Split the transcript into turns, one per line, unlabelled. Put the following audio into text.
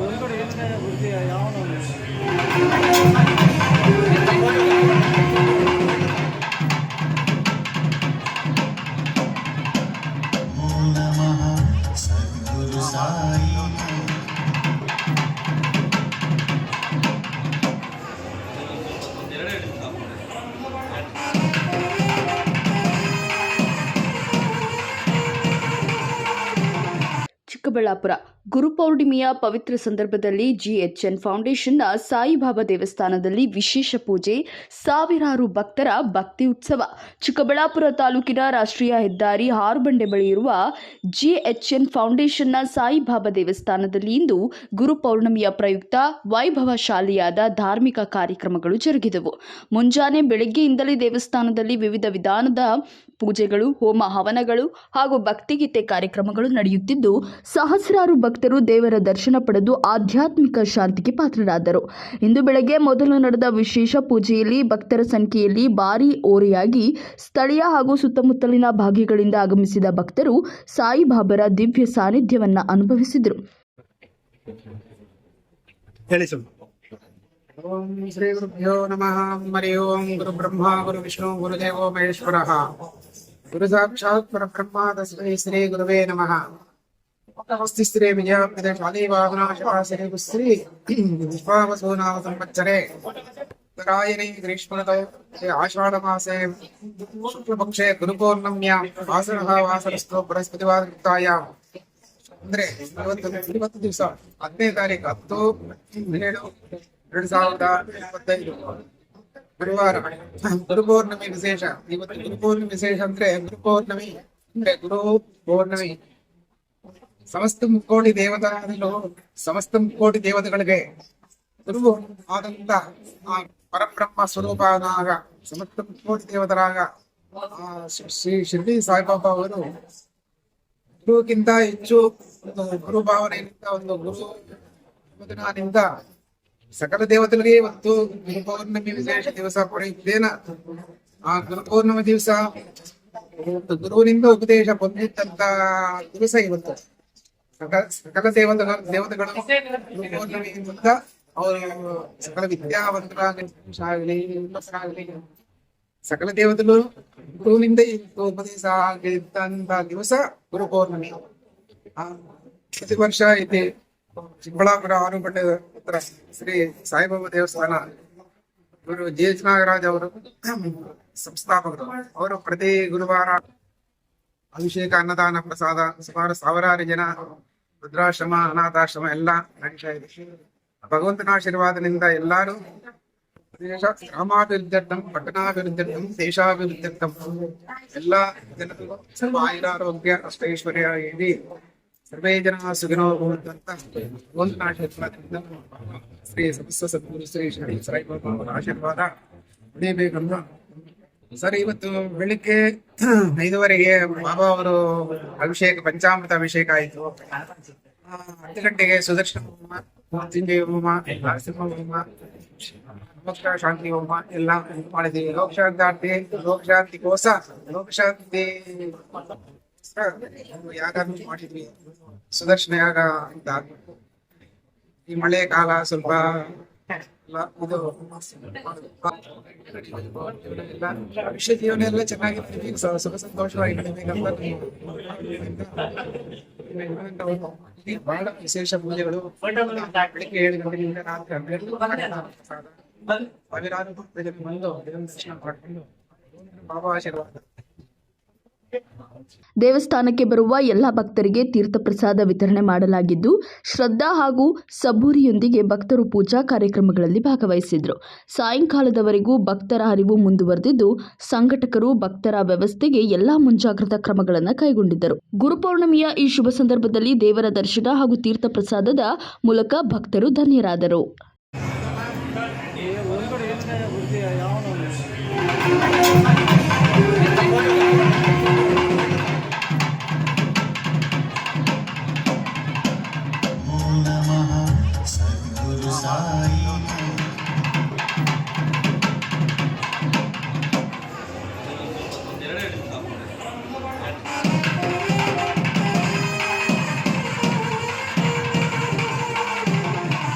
ಒಳಗಡೆ ಏನಿದೆ
ಚಿಕ್ಕಬಳ್ಳಾಪುರ. ಗುರುಪೌರ್ಣಿಮೆಯ ಪವಿತ್ರ ಸಂದರ್ಭದಲ್ಲಿ ಜಿಎಚ್ಎನ್ ಫೌಂಡೇಶನ್ನ ಸಾಯಿಬಾಬಾ ದೇವಸ್ಥಾನದಲ್ಲಿ ವಿಶೇಷ ಪೂಜೆ, ಸಾವಿರಾರು ಭಕ್ತರ ಭಕ್ತಿ ಉತ್ಸವ. ಚಿಕ್ಕಬಳ್ಳಾಪುರ ತಾಲೂಕಿನ ರಾಷ್ಟ್ರೀಯ ಹೆದ್ದಾರಿ ಹಾರ್ಬಂಡೆ ಬಳಿ ಇರುವ ಜಿಎಚ್ಎನ್ ಫೌಂಡೇಶನ್ನ ಸಾಯಿಬಾಬಾ ದೇವಸ್ಥಾನದಲ್ಲಿ ಇಂದು ಗುರುಪೌರ್ಣಿಮೆಯ ಪ್ರಯುಕ್ತ ವೈಭವಶಾಲಿಯಾದ ಧಾರ್ಮಿಕ ಕಾರ್ಯಕ್ರಮಗಳು ಜರುಗಿದವು. ಮುಂಜಾನೆ ಬೆಳಗ್ಗೆಯಿಂದಲೇ ದೇವಸ್ಥಾನದಲ್ಲಿ ವಿವಿಧ ವಿಧಾನದ ಪೂಜೆಗಳು ಹೋಮ ಹವನಗಳು ಹಾಗೂ ಭಕ್ತಿಗೀತೆ ಕಾರ್ಯಕ್ರಮಗಳು ನಡೆಯುತ್ತಿದ್ದು ಸಹಸ್ರಾರು ಭಕ್ತರು ದೇವರ ದರ್ಶನ ಪಡೆದು ಆಧ್ಯಾತ್ಮಿಕ ಶಾಂತಿಗೆ ಪಾತ್ರರಾದರು. ಇಂದು ಬೆಳಗ್ಗೆ ಮೊದಲು ನಡೆದ ವಿಶೇಷ ಪೂಜೆಯಲ್ಲಿ ಭಕ್ತರ ಸಂಖ್ಯೆಯಲ್ಲಿ ಭಾರೀ ಓರೆಯಾಗಿ ಸ್ಥಳೀಯ ಹಾಗೂ ಸುತ್ತಮುತ್ತಲಿನ ಭಾಗಿಗಳಿಂದ ಆಗಮಿಸಿದ ಭಕ್ತರು ಸಾಯಿಬಾಬರ ದಿವ್ಯ ಸಾನ್ನಿಧ್ಯವನ್ನು ಅನುಭವಿಸಿದರು.
ಓಂ ಶ್ರೀ ಗುರುಭ್ಯೋ ನಮಃ. ಹರಿ ಓಂ ಗುರು ಬ್ರಹ್ಮ ಗುರು ವಿಷ್ಣು ಗುರುದೇವೋ ಮಹೇಶ್ವರ. ಗುರು ಸಾಕ್ಷಾತ್ ಪರಬ್ರಹ್ಮ ತಸ್ಮೈ ಶ್ರೀ ಗುರುವೇ ನಮಃ ನಮಸ್ತಿ ಶ್ರೀ ವಿಜಯ ಶಾಲಿ ವಾಹನ ಶ್ರೀ ಶ್ರೀ ವಿಶ್ವಾವಸೂನಾಮ ಸಂವತ್ಸರೆ ಉತ್ತರಾಯಣಿ ಗ್ರೀಷ್ಮಋತೌ ಶ್ರೀ ಆಷಾಢ ಮಾಸೆ ಶುಕ್ಲಪಕ್ಷೆ ಗುರುಪೌರ್ಣಮ್ಯಾಂ ವಾಸರಃ ವಾಸರಸ್ತು ಬೃಹಸ್ಪತಿವಾರಯುಕ್ತಾಯಾಂ ಅಂದ್ರೆ ಇವತ್ತು ಇವತ್ತು ದಿವಸ ಹತ್ತನೇ ತಾರೀಕು ಹತ್ತು ಏಳು ಎರಡ್ ಸಾವಿರದ ಇಪ್ಪತ್ತೈದು ಗುರುವಾರ ಗುರುಪೌರ್ಣಮಿ ವಿಶೇಷ ಇವತ್ತು ಗುರುಪೌರ್ಣಮಿ ವಿಶೇಷ ಅಂದ್ರೆ ಗುರುಪೌರ್ಣಮಿ ಅಂದ್ರೆ ಗುರು ಪೌರ್ಣಮಿ ಸಮಸ್ತ ಮುಕ್ಕೋಟಿ ದೇವತೆಗಳು ಸಮಸ್ತ ಮುಕ್ಕೋಟಿ ದೇವತೆಗಳಿಗೆ ಗುರು ಆದಂತ ಆ ಪರಬ್ರಹ್ಮ ಸ್ವರೂಪನಾಗ ಸಮಸ್ತ ಮುಕ್ಕೋಟಿ ದೇವತರಾಗ ಆ ಶ್ರೀ ಶಿರ್ಡಿ ಸಾಯಿಬಾಬಾ ಅವರು ಗುರುಕ್ಕಿಂತ ಹೆಚ್ಚು ಒಂದು ಗುರು ಭಾವನೆಯಿಂದ ಒಂದು ಗುರು ಮಗನಿಂದ ಸಕಲ ದೇವತೆಗಳಿಗೆ ಇವತ್ತು ಗುರುಪೌರ್ಣಮಿ ವಿಶೇಷ ದಿವಸ ಪಡೆಯುತ್ತೇನ ಆ ಗುರು ಪೌರ್ಣಮಿ ದಿವಸ ಗುರುವಿನಿಂದ ಉಪದೇಶ ಬಂದಿದ್ದಂತ ದಿವಸ ಇವತ್ತು. ಸಕಲ ದೇವತೆಗಳ, ದೇವತೆಗಳು ಗುರು ಪೌರ್ಣಮಿಯಿಂದ ಅವರು ಸಕಲ ವಿದ್ಯಾವಂತರಾಗಲಿ ಸಕಲ ದೇವತೆಗಳು ಗುರುವಿನಿಂದ ಉಪದೇಶ ಆಗಿದ್ದಂತ ದಿವಸ ಗುರು ಪೌರ್ಣಮಿ ಪ್ರತಿ ವರ್ಷ ಇಲ್ಲಿ ಚಿಕ್ಕಬಳ್ಳಾಪುರ ಆರುಪಟ್ಟೆ ಹತ್ರ ಶ್ರೀ ಸಾಯಿಬಾಬಾ ದೇವಸ್ಥಾನ. ಗುರು ಜಿ ಎಚ್ ನಾಗರಾಜ್ ಅವರು ಸಂಸ್ಥಾಪಕರು. ಅವರು ಪ್ರತಿ ಗುರುವಾರ ಅಭಿಷೇಕ, ಅನ್ನದಾನ, ಪ್ರಸಾದ, ಸುಮಾರು ಸಾವಿರಾರು ಜನ ರುದ್ರಾಶ್ರಮ, ಅನಾಥಾಶ್ರಮ ಎಲ್ಲ ನಡೀತಾ ಇದೆ. ಭಗವಂತನ ಆಶೀರ್ವಾದದಿಂದ ಎಲ್ಲಾರು ದೇಶ ಗ್ರಾಮಾಭಿವೃದ್ಧರ್ಥಂ ಪಟ್ಟಣಾಭಿವೃದ್ಧರ್ಥಂ ದೇಶಾಭಿವೃದ್ಧರ್ಥಂ ಎಲ್ಲ ಜನರು ಆಯುರಾರೋಗ್ಯ, ಅಷ್ಟೈಶ್ವರ್ಯ ಇಡೀ ಸರ್ವೇ ಜನ ಸುಖಿನೋ ಭವಂತು ಅಂತ ಭಗವಂತನ ಆಶೀರ್ವಾದದಿಂದ ಶ್ರೀ ಸಮಸ್ತ ಸದ್ಗುರು ಶ್ರೀ ಶ್ರೀ ಸಾಯಿಬಾಬಾ ಅವರ ಆಶೀರ್ವಾದ ಪಡೆಯಬೇಕಂತ ಸರ್, ಇವತ್ತು ಬೆಳಿಗ್ಗೆ ಐದುವರೆಗೆ ಬಾಬಾ ಅವರು ಅಭಿಷೇಕ, ಪಂಚಾಮೃತ ಅಭಿಷೇಕ ಆಯಿತು. ಹತ್ತು ಗಂಟೆಗೆ ಸುದರ್ಶನ ಹೋಮ ಮೃತ್ಯುಂಜಯ ಹೋಮ, ನರಸಿಂಹ ಹೋಮ ಮೋಕ್ಷ ಶಾಂತಿ ಹೋಮ ಎಲ್ಲ ಮಾಡಿದೀವಿ ಲೋಕಶಾಂತಿ ಕೋಸ ಲೋಕಶಾಂತಿ ಯಾಗ ಮಾಡಿದ್ವಿ ಸುದರ್ಶನ ಯಾಗ ಅಂತ ಈ ಮಳೆ ಕಾಲ ಸ್ವಲ್ಪ ಇದು ಜೀವನ ಎಲ್ಲ ಚೆನ್ನಾಗಿರ್ತೀವಿ ಸುಖ ಸಂತೋಷವಾಗಿ ಬಹಳ ವಿಶೇಷ ಪೂಜೆಗಳು ಬೆಳಿಗ್ಗೆ ಏಳು ಗಂಟೆಯಿಂದ ರಾತ್ರಿ ಹನ್ನೆರಡು. ಸಾವಿರಾರು ಬಂದು ದರ್ಶನ ಮಾಡ್ಕೊಂಡು ಬಾಬಾ ಆಶೀರ್ವಾದ.
ದೇವಸ್ಥಾನಕ್ಕೆ ಬರುವ ಎಲ್ಲ ಭಕ್ತರಿಗೆ ತೀರ್ಥ ಪ್ರಸಾದ ವಿತರಣೆ ಮಾಡಲಾಗಿದ್ದು, ಶ್ರದ್ಧಾ ಹಾಗೂ ಸಬೂರಿಯೊಂದಿಗೆ ಭಕ್ತರು ಪೂಜಾ ಕಾರ್ಯಕ್ರಮಗಳಲ್ಲಿ ಭಾಗವಹಿಸಿದರು. ಸಾಯಂಕಾಲದವರೆಗೂ ಭಕ್ತರ ಅರಿವು ಮುಂದುವರೆದಿದ್ದು, ಸಂಘಟಕರು ಭಕ್ತರ ವ್ಯವಸ್ಥೆಗೆ ಎಲ್ಲಾ ಮುಂಜಾಗ್ರತಾ ಕ್ರಮಗಳನ್ನು ಕೈಗೊಂಡಿದ್ದರು. ಗುರುಪೌರ್ಣಮಿಯ ಈ ಶುಭ ಸಂದರ್ಭದಲ್ಲಿ ದೇವರ ದರ್ಶನ ಹಾಗೂ ತೀರ್ಥ ಪ್ರಸಾದದ ಮೂಲಕ ಭಕ್ತರು ಧನ್ಯರಾದರು. Get it.